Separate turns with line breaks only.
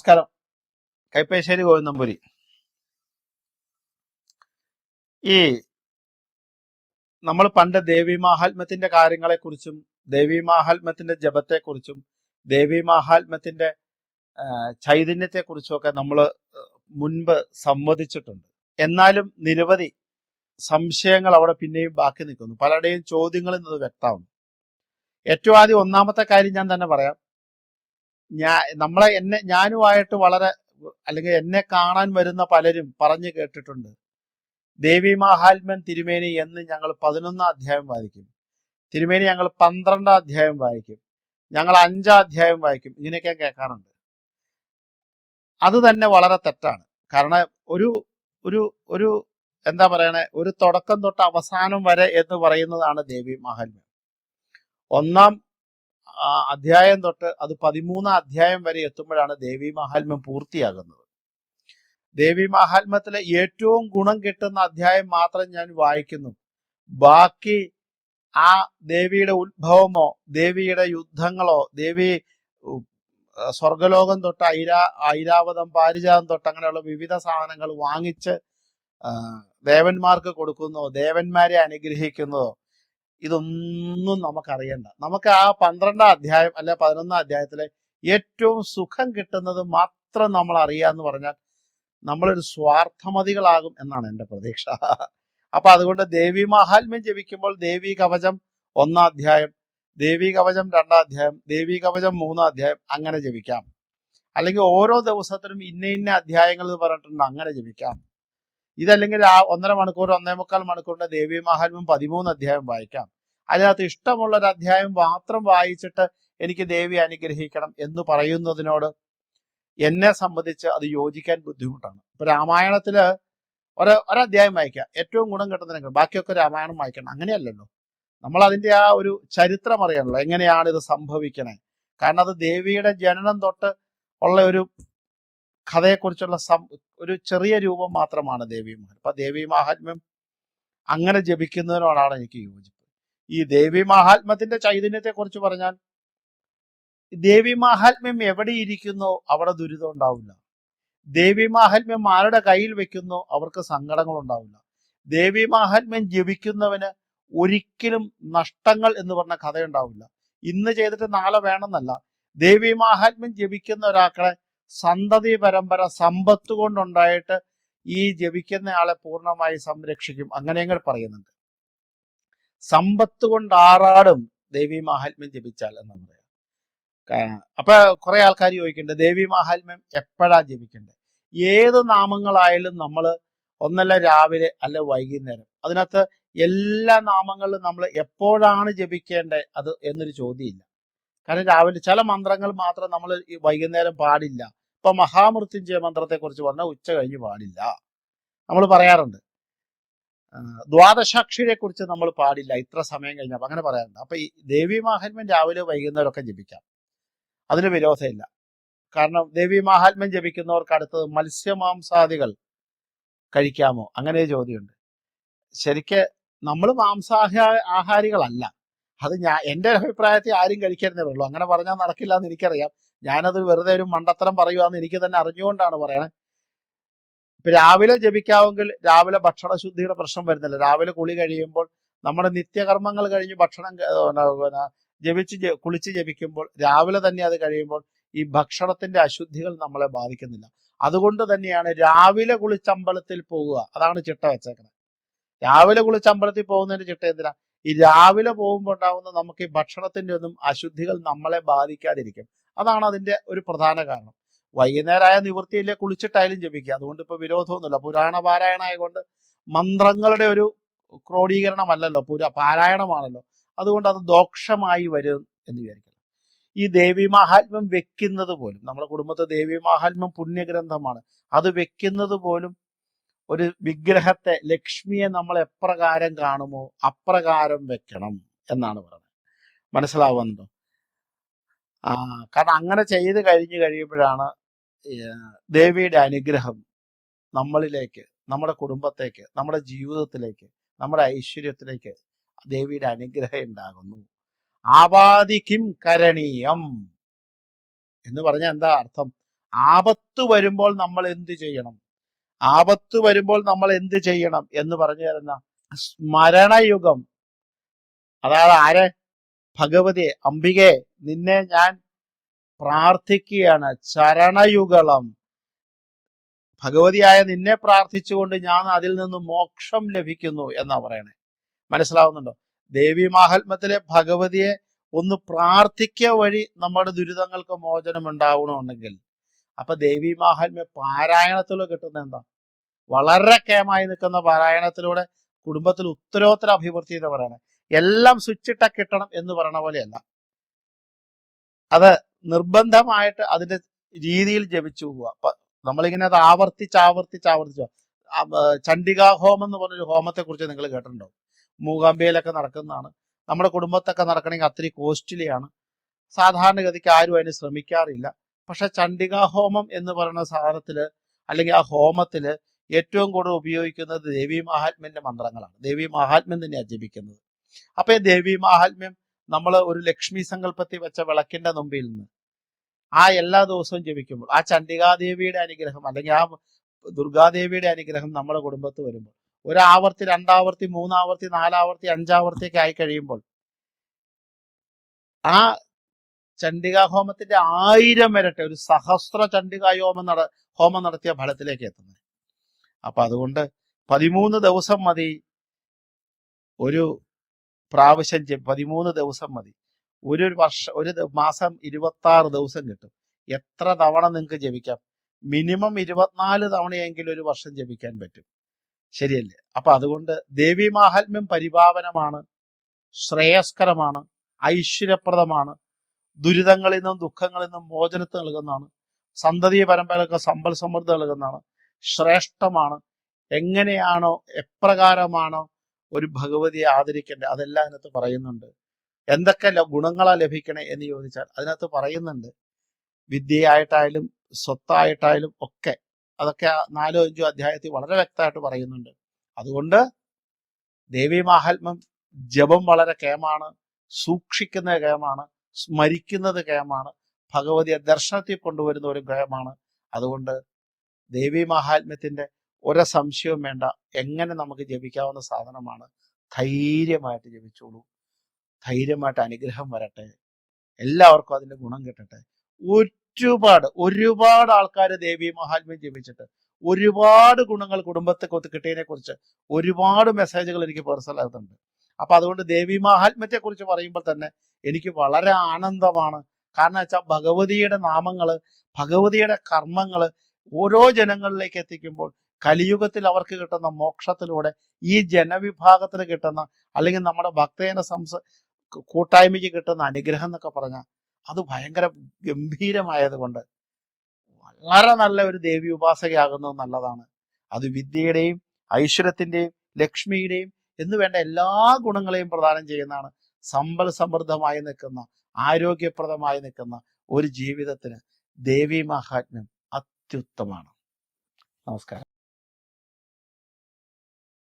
നമസ്കാരം. കൈപ്പേശ്ശേരി ഗോവിന്ദമ്പുരി ഈ നമ്മൾ പണ്ട് ദേവി മാഹാത്മ്യത്തിന്റെ കാര്യങ്ങളെക്കുറിച്ചും ദേവി മാഹാത്മ്യത്തിന്റെ ജപത്തെക്കുറിച്ചും ദേവി മാഹാത്മ്യത്തിന്റെ ചൈതന്യത്തെക്കുറിച്ചുമൊക്കെ ചൈതന്യത്തെക്കുറിച്ചും നമ്മൾ മുൻപ് സംവദിച്ചിട്ടുണ്ട്. എന്നാലും നിരവധി സംശയങ്ങൾ അവിടെ പിന്നെയും ബാക്കി നിൽക്കുന്നു. പലരുടെയും ചോദ്യങ്ങളിൽ നിന്ന് വ്യക്തമാണ് ഏറ്റവും ആദ്യം ഒന്നാമത്തെ കാര്യം ഞാൻ തന്നെ പറയാം. ഞാൻ നമ്മളെ എന്നെ ഞാനുമായിട്ട് വളരെ അല്ലെങ്കിൽ എന്നെ കാണാൻ വരുന്ന പലരും പറഞ്ഞു കേട്ടിട്ടുണ്ട്. ദേവി മഹാത്മൻ തിരുമേനി എന്ന് ഞങ്ങൾ പതിനൊന്നാം അധ്യായം വായിക്കും. തിരുമേനി ഞങ്ങൾ പന്ത്രണ്ടാം അധ്യായം വായിക്കും. ഞങ്ങൾ അഞ്ചാം അധ്യായം വായിക്കും. ഇങ്ങനെയൊക്കെ കേൾക്കാറുണ്ട്. അത് തന്നെ വളരെ തെറ്റാണ്. കാരണം ഒരു ഒരു ഒരു എന്താ പറയണേ ഒരു തുടക്കം തൊട്ട് അവസാനം വരെ എന്ന് പറയുന്നതാണ് ദേവി മഹാത്മ്യം. ഒന്നാം അധ്യായം തൊട്ട് അത് പതിമൂന്നാം അധ്യായം വരെ എത്തുമ്പോഴാണ് ദേവി മഹാത്മ്യം പൂർത്തിയാകുന്നത്. ദേവി മഹാത്മ്യത്തിലെ ഏറ്റവും ഗുണം കിട്ടുന്ന അധ്യായം മാത്രം ഞാൻ വായിക്കുന്നു. ബാക്കി ആ ദേവിയുടെ ഉത്ഭവമോ ദേവിയുടെ യുദ്ധങ്ങളോ ദേവി സ്വർഗലോകം തൊട്ട് ഐരാ ഐരാവതം പാരിജാതം തൊട്ട് അങ്ങനെയുള്ള വിവിധ സാധനങ്ങൾ വാങ്ങിച്ച് ദേവന്മാർക്ക് കൊടുക്കുന്നതോ ദേവന്മാരെ അനുഗ്രഹിക്കുന്നതോ ഇതൊന്നും നമുക്കറിയണ്ട. നമുക്ക് ആ പന്ത്രണ്ടാം അധ്യായം അല്ലെ പതിനൊന്നാം അധ്യായത്തിലെ ഏറ്റവും സുഖം കിട്ടുന്നത് മാത്രം നമ്മൾ അറിയാന്ന് പറഞ്ഞാൽ നമ്മളൊരു സ്വാർത്ഥമതികളാകും എന്നാണ് എന്റെ പ്രതീക്ഷ. അപ്പൊ അതുകൊണ്ട് ദേവി മഹാത്മ്യം ജപിക്കുമ്പോൾ ദേവി കവചം ഒന്നാം അധ്യായം ദേവി കവചം രണ്ടാം അധ്യായം ദേവി കവചം മൂന്നാം അധ്യായം അങ്ങനെ ജപിക്കാം. അല്ലെങ്കിൽ ഓരോ ദിവസത്തിനും ഇന്ന ഇന്ന അധ്യായങ്ങൾ എന്ന് പറഞ്ഞിട്ടുണ്ട് അങ്ങനെ ജപിക്കാം. ഇതല്ലെങ്കിൽ ആ ഒന്നര മണിക്കൂർ ഒന്നേ മുക്കാൽ മണിക്കൂറിന്റെ ദേവി മാഹാത്മ്യം പതിമൂന്ന് അധ്യായം വായിക്കാം. അതിനകത്ത് ഇഷ്ടമുള്ള ഒരു അധ്യായം മാത്രം വായിച്ചിട്ട് എനിക്ക് ദേവി അനുഗ്രഹിക്കണം എന്ന് പറയുന്നതിനോട് എന്നെ സംബന്ധിച്ച് അത് യോജിക്കാൻ ബുദ്ധിമുട്ടാണ്. ഇപ്പൊ രാമായണത്തിൽ ഒരു ഒരധ്യായം വായിക്കുക ഏറ്റവും ഗുണം കിട്ടുന്നതിനൊക്കെ ബാക്കിയൊക്കെ രാമായണം വായിക്കണം. അങ്ങനെയല്ലല്ലോ. നമ്മൾ അതിന്റെ ആ ഒരു ചരിത്രം അറിയണല്ലോ എങ്ങനെയാണ് ഇത് സംഭവിക്കണേ? കാരണം അത് ദേവിയുടെ ജനനം തൊട്ട് ഉള്ള ഒരു കഥയെക്കുറിച്ചുള്ള സം ഒരു ചെറിയ രൂപം മാത്രമാണ് ദേവി മഹാത്മ്യം അപ്പൊ ദേവി മാഹാത്മ്യം അങ്ങനെ ജപിക്കുന്നതിനോടാണ് എനിക്ക് യോജിപ്പ്. ഈ ദേവി മാഹാത്മ്യത്തിന്റെ ചൈതന്യത്തെ കുറിച്ച് പറഞ്ഞാൽ ദേവി മാഹാത്മ്യം എവിടെ ഇരിക്കുന്നോ അവിടെ ദുരിതം ഉണ്ടാവില്ല. ദേവി മാഹാത്മ്യം ആരുടെ കയ്യിൽ വെക്കുന്നോ അവർക്ക് സങ്കടങ്ങൾ ഉണ്ടാവില്ല. ദേവി മാഹാത്മ്യം ജപിക്കുന്നവന് ഒരിക്കലും നഷ്ടങ്ങൾ എന്ന് പറഞ്ഞ കഥയുണ്ടാവില്ല. ഇന്ന് ചെയ്തിട്ട് നാളെ വേണമെന്നല്ല. ദേവി മാഹാത്മ്യം ജപിക്കുന്ന ഒരാളെ സന്തതി പരമ്പര സമ്പത്ത് കൊണ്ടുണ്ടായിട്ട് ഈ ജപിക്കുന്ന ആളെ പൂർണമായി സംരക്ഷിക്കും. അങ്ങനെയങ്ങൾ പറയുന്നുണ്ട്. സമ്പത്ത് കൊണ്ട് ആറാടും ദേവി മാഹാത്മ്യം ജപിച്ചാൽ എന്ന് പറയാം. അപ്പൊ കുറെ ആൾക്കാർ ചോദിക്കുന്നുണ്ട് ദേവി മാഹാത്മ്യം എപ്പോഴാ ജപിക്കേണ്ടത് ഏത് നാമങ്ങളായാലും നമ്മൾ ഒന്നല്ല രാവിലെ അല്ല വൈകുന്നേരം. അതിനകത്ത് എല്ലാ നാമങ്ങളിലും നമ്മൾ എപ്പോഴാണ് ജപിക്കേണ്ടത് അത് എന്നൊരു ചോദ്യമില്ല. കാരണം രാവിലെ ചില മന്ത്രങ്ങൾ മാത്രം നമ്മൾ വൈകുന്നേരം പാടില്ല. ഇപ്പൊ മഹാമൃത്യുഞ്ജയ മന്ത്രത്തെ കുറിച്ച് പറഞ്ഞാൽ ഉച്ച കഴിഞ്ഞ് പാടില്ല. നമ്മൾ പറയാറുണ്ട്. ദ്വാദശാക്ഷിയെ കുറിച്ച് നമ്മൾ പാടില്ല. ഇത്ര സമയം കഴിഞ്ഞപ്പോൾ അങ്ങനെ പറയാറുണ്ട്. അപ്പൊ ഈ ദേവി മാഹാത്മ്യം രാവിലെ വൈകുന്നേരം ഒക്കെ ജപിക്കാം. അതിന് വിരോധമില്ല. കാരണം ദേവി മാഹാത്മ്യം ജപിക്കുന്നവർക്ക് അടുത്തത് മത്സ്യമാംസാദികൾ കഴിക്കാമോ? അങ്ങനെ ചോദ്യമുണ്ട്. ശരിക്ക് നമ്മൾ മാംസാഹ ആഹാരികളല്ല. അത് ഞാൻ എന്റെ അഭിപ്രായത്തിൽ ആരും കഴിക്കരുതേ ഉള്ളൂ. അങ്ങനെ പറഞ്ഞാൽ നടക്കില്ല എന്ന് എനിക്കറിയാം. ഞാനത് വെറുതെ ഒരു മണ്ടത്തരം പറയുവാന്ന് എനിക്ക് തന്നെ അറിഞ്ഞുകൊണ്ടാണ് പറയണേ. ഇപ്പൊ രാവിലെ ജപിക്കാമെങ്കിൽ രാവിലെ ഭക്ഷണ ശുദ്ധിയുടെ പ്രശ്നം വരുന്നില്ല. രാവിലെ കുളി കഴിയുമ്പോൾ നമ്മുടെ നിത്യകർമ്മങ്ങൾ കഴിഞ്ഞ് ഭക്ഷണം ജപിച്ച് കുളിച്ച് ജപിക്കുമ്പോൾ രാവിലെ തന്നെ അത് കഴിയുമ്പോൾ ഈ ഭക്ഷണത്തിന്റെ അശുദ്ധികൾ നമ്മളെ ബാധിക്കുന്നില്ല. അതുകൊണ്ട് തന്നെയാണ് രാവിലെ കുളിച്ചമ്പലത്തിൽ പോവുക. അതാണ് ചിട്ട വെച്ചേക്കുന്നത് രാവിലെ കുളിച്ചമ്പലത്തിൽ പോകുന്നതിന്റെ ചിട്ട എന്തിനാ? ഈ രാവിലെ പോകുമ്പോൾ ഉണ്ടാകുന്ന നമുക്ക് ഈ ഭക്ഷണത്തിന്റെ ഒന്നും അശുദ്ധികൾ നമ്മളെ ബാധിക്കാതിരിക്കും. അതാണ് അതിന്റെ ഒരു പ്രധാന കാരണം. വൈകുന്നേരമായ നിവൃത്തിയില്ലേ കുളിച്ചിട്ടായാലും ജപിക്കുക. അതുകൊണ്ട് ഇപ്പൊ വിരോധമൊന്നുമില്ല. പുരാണ പാരായണം ആയതുകൊണ്ട് മന്ത്രങ്ങളുടെ ഒരു ക്രോഡീകരണമല്ലല്ലോ. പുര പാരായണമാണല്ലോ. അതുകൊണ്ട് അത് ദോഷമായി വരും എന്ന് വിചാരിക്കണം ഈ ദേവി മാഹാത്മ്യം വെക്കുന്നത് പോലും നമ്മുടെ കുടുംബത്തെ ദേവി മാഹാത്മ്യം പുണ്യഗ്രന്ഥമാണ്. അത് വെക്കുന്നത് പോലും ഒരു വിഗ്രഹത്തെ ലക്ഷ്മിയെ നമ്മൾ എപ്രകാരം കാണുമോ അപ്രകാരം വെക്കണം എന്നാണ് പറയുന്നത് മനസ്സിലാവുന്നുണ്ടോ? ആ കാരണം അങ്ങനെ ചെയ്ത് കഴിഞ്ഞു കഴിയുമ്പോഴാണ് ദേവിയുടെ അനുഗ്രഹം നമ്മളിലേക്ക് നമ്മുടെ കുടുംബത്തേക്ക് നമ്മുടെ ജീവിതത്തിലേക്ക് നമ്മുടെ ഐശ്വര്യത്തിലേക്ക് ദേവിയുടെ അനുഗ്രഹം ഉണ്ടാകുന്നു. ആവാദിക്കും കരണീയം എന്ന് പറഞ്ഞാൽ എന്താ അർത്ഥം? ആപത്ത് വരുമ്പോൾ നമ്മൾ എന്ത് ചെയ്യണം? ആപത്ത് വരുമ്പോൾ നമ്മൾ എന്ത് ചെയ്യണം എന്ന് പറഞ്ഞു തരുന്ന സ്മരണയുഗം. അതായത് ആരെ? ഭഗവതി അംബികെ നിന്നെ ഞാൻ പ്രാർത്ഥിക്കുകയാണ്. ചരണയുഗളം. ഭഗവതിയായ നിന്നെ പ്രാർത്ഥിച്ചുകൊണ്ട് ഞാൻ അതിൽ നിന്ന് മോക്ഷം ലഭിക്കുന്നു എന്നാ പറയണേ. മനസ്സിലാവുന്നുണ്ടോ? ദേവി മാഹാത്മ്യത്തിലെ ഭഗവതിയെ ഒന്ന് പ്രാർത്ഥിക്കുക വഴി നമ്മുടെ ദുരിതങ്ങൾക്ക് മോചനം ഉണ്ടാവണമെന്നുണ്ടെങ്കിൽ അപ്പൊ ദേവി മാഹാത്മ്യ പാരായണത്തിലൂടെ കിട്ടുന്ന എന്താ? വളരെ കേമായി നിൽക്കുന്ന പാരായണത്തിലൂടെ കുടുംബത്തിൽ ഉത്തരോത്തര അഭിവൃദ്ധി എന്ന് പറയണേ. എല്ലാം സ്വിച്ചിട്ട കിട്ടണം എന്ന് പറയണ പോലെയല്ല. അത് നിർബന്ധമായിട്ട് അതിന്റെ രീതിയിൽ ജപിച്ചു പോവുക. നമ്മളിങ്ങനെ അത് ആവർത്തിച്ച് ആവർത്തിച്ച് ആവർത്തിച്ചു ചണ്ഡികാ ഹോമം എന്ന് പറഞ്ഞൊരു ഹോമത്തെ കുറിച്ച് നിങ്ങൾ കേട്ടിട്ടുണ്ടോ? മൂകാംബിയയിലൊക്കെ നടക്കുന്നതാണ്. നമ്മുടെ കുടുംബത്തൊക്കെ നടക്കണമെങ്കിൽ അത്രയും കോസ്റ്റ്ലിയാണ്. സാധാരണഗതിക്ക് ആരും അതിന് ശ്രമിക്കാറില്ല. പക്ഷെ ചണ്ഡികാ ഹോമം എന്ന് പറയുന്ന സാധനത്തിൽ അല്ലെങ്കിൽ ആ ഹോമത്തിൽ ഏറ്റവും കൂടുതൽ ഉപയോഗിക്കുന്നത് ദേവി മഹാത്മ്യന്റെ മന്ത്രങ്ങളാണ്. ദേവി മഹാത്മ്യം തന്നെയാണ് ജപിക്കുന്നത്. അപ്പൊ ഈ ദേവി മഹാത്മ്യം നമ്മൾ ഒരു ലക്ഷ്മി സങ്കല്പത്തിൽ വെച്ച വിളക്കിന്റെ മുമ്പിൽ നിന്ന് ആ എല്ലാ ദിവസവും ജപിക്കുമ്പോൾ ആ ചണ്ഡികാദേവിയുടെ അനുഗ്രഹം അല്ലെങ്കിൽ ആ ദുർഗാദേവിയുടെ അനുഗ്രഹം നമ്മുടെ കുടുംബത്ത് വരുമ്പോൾ ഒരാവർത്തി രണ്ടാവർത്തി മൂന്നാവർത്തി നാലാവർത്തി അഞ്ചാവർത്തി ഒക്കെ ആയി കഴിയുമ്പോൾ ആ ചണ്ഡികാ ഹോമത്തിന്റെ ആയിരം ഇരട്ട ഒരു സഹസ്ര ചണ്ഡികാ ഹോമം നട ഹോമം നടത്തിയ ഫലത്തിലേക്ക് എത്തുന്നത്. അപ്പൊ അതുകൊണ്ട് പതിമൂന്ന് ദിവസം മതി. ഒരു പ്രാവശ്യം പതിമൂന്ന് ദിവസം മതി. ഒരു വർഷം ഒരു മാസം ഇരുപത്തി ആറ് ദിവസം കിട്ടും. എത്ര തവണ നിങ്ങൾക്ക് ജപിക്കാം? മിനിമം ഇരുപത്തിനാല് തവണയെങ്കിലും ഒരു വർഷം ജപിക്കാൻ പറ്റും. ശരിയല്ലേ? അപ്പൊ അതുകൊണ്ട് ദേവി മാഹാത്മ്യം പരിപാവനമാണ് ശ്രേയസ്കരമാണ് ഐശ്വര്യപ്രദമാണ് ദുരിതങ്ങളിൽ നിന്നും ദുഃഖങ്ങളിൽ നിന്നും മോചനത്ത് നൽകുന്നതാണ്. സന്തതി പരമ്പരക്ക് സമ്പൽ സമൃദ്ധി നൽകുന്നതാണ്. ശ്രേഷ്ഠമാണ്. എങ്ങനെയാണോ എപ്രകാരമാണോ ഒരു ഭഗവതിയെ ആദരിക്കേണ്ടത് അതെല്ലാം അതിനകത്ത് പറയുന്നുണ്ട്. എന്തൊക്കെ ഗുണങ്ങളാ ലഭിക്കണേ എന്ന് ചോദിച്ചാൽ അതിനകത്ത് പറയുന്നുണ്ട്. വിദ്യയായിട്ടായാലും സ്വത്തായിട്ടായാലും ഒക്കെ അതൊക്കെ നാലോ അഞ്ചോ അധ്യായത്തിൽ വളരെ വ്യക്തമായിട്ട് പറയുന്നുണ്ട്. അതുകൊണ്ട് ദേവി മാഹാത്മ്യം ജപം വളരെ കേമാണ് സൂക്ഷിക്കുന്ന കേമാണ്. സ്മരിക്കുന്നത് കേമാണ് ഭഗവതിയെ ദർശനത്തിൽ കൊണ്ടുവരുന്ന ഒരു ഗ്രഹമാണ്. അതുകൊണ്ട് ദേവി മഹാത്മ്യത്തിന്റെ ഒരു സംശയവും വേണ്ട. എങ്ങനെ നമുക്ക് ജപിക്കാവുന്ന സാധനമാണ്. ധൈര്യമായിട്ട് ജപിച്ചോളൂ. ധൈര്യമായിട്ട് അനുഗ്രഹം വരട്ടെ. എല്ലാവർക്കും അതിന്റെ ഗുണം കിട്ടട്ടെ. ഒരുപാട് ഒരുപാട് ആൾക്കാർ ദേവി മഹാത്മ്യം ജപിച്ചിട്ട് ഒരുപാട് ഗുണങ്ങൾ കുടുംബത്തെ കൊത്ത് കിട്ടിയതിനെ കുറിച്ച് ഒരുപാട് മെസ്സേജുകൾ എനിക്ക് പേഴ്സണൽ ആകുന്നുണ്ട് അപ്പൊ അതുകൊണ്ട് ദേവി മഹാത്മ്യത്തെ കുറിച്ച് പറയുമ്പോൾ തന്നെ എനിക്ക് വളരെ ആനന്ദമാണ്. കാരണം വെച്ചാൽ ഭഗവതിയുടെ നാമങ്ങൾ ഭഗവതിയുടെ കർമ്മങ്ങൾ ഓരോ ജനങ്ങളിലേക്ക് എത്തിക്കുമ്പോൾ കലിയുഗത്തിൽ അവർക്ക് കിട്ടുന്ന മോക്ഷത്തിലൂടെ ഈ ജനവിഭാഗത്തിന് കിട്ടുന്ന അല്ലെങ്കിൽ നമ്മുടെ ഭക്തേന സംസ കൂട്ടായ്മയ്ക്ക് കിട്ടുന്ന അനുഗ്രഹം എന്നൊക്കെ പറഞ്ഞാൽ അത് ഭയങ്കര ഗംഭീരമായത് കൊണ്ട് വളരെ നല്ല ഒരു ദേവി ഉപാസകയാകുന്നത് നല്ലതാണ്. അത് വിദ്യയുടെയും ഐശ്വര്യത്തിന്റെയും ലക്ഷ്മിയുടെയും എന്ന് വേണ്ട എല്ലാ ഗുണങ്ങളെയും പ്രദാനം ചെയ്യുന്നതാണ്. സമ്പൽ സമൃദ്ധമായി നിൽക്കുന്ന ആരോഗ്യപ്രദമായി നിൽക്കുന്ന ഒരു ജീവിതത്തിന് ദേവി മഹാത്മ്യം അത്യുത്തമാണ് നമസ്കാരം.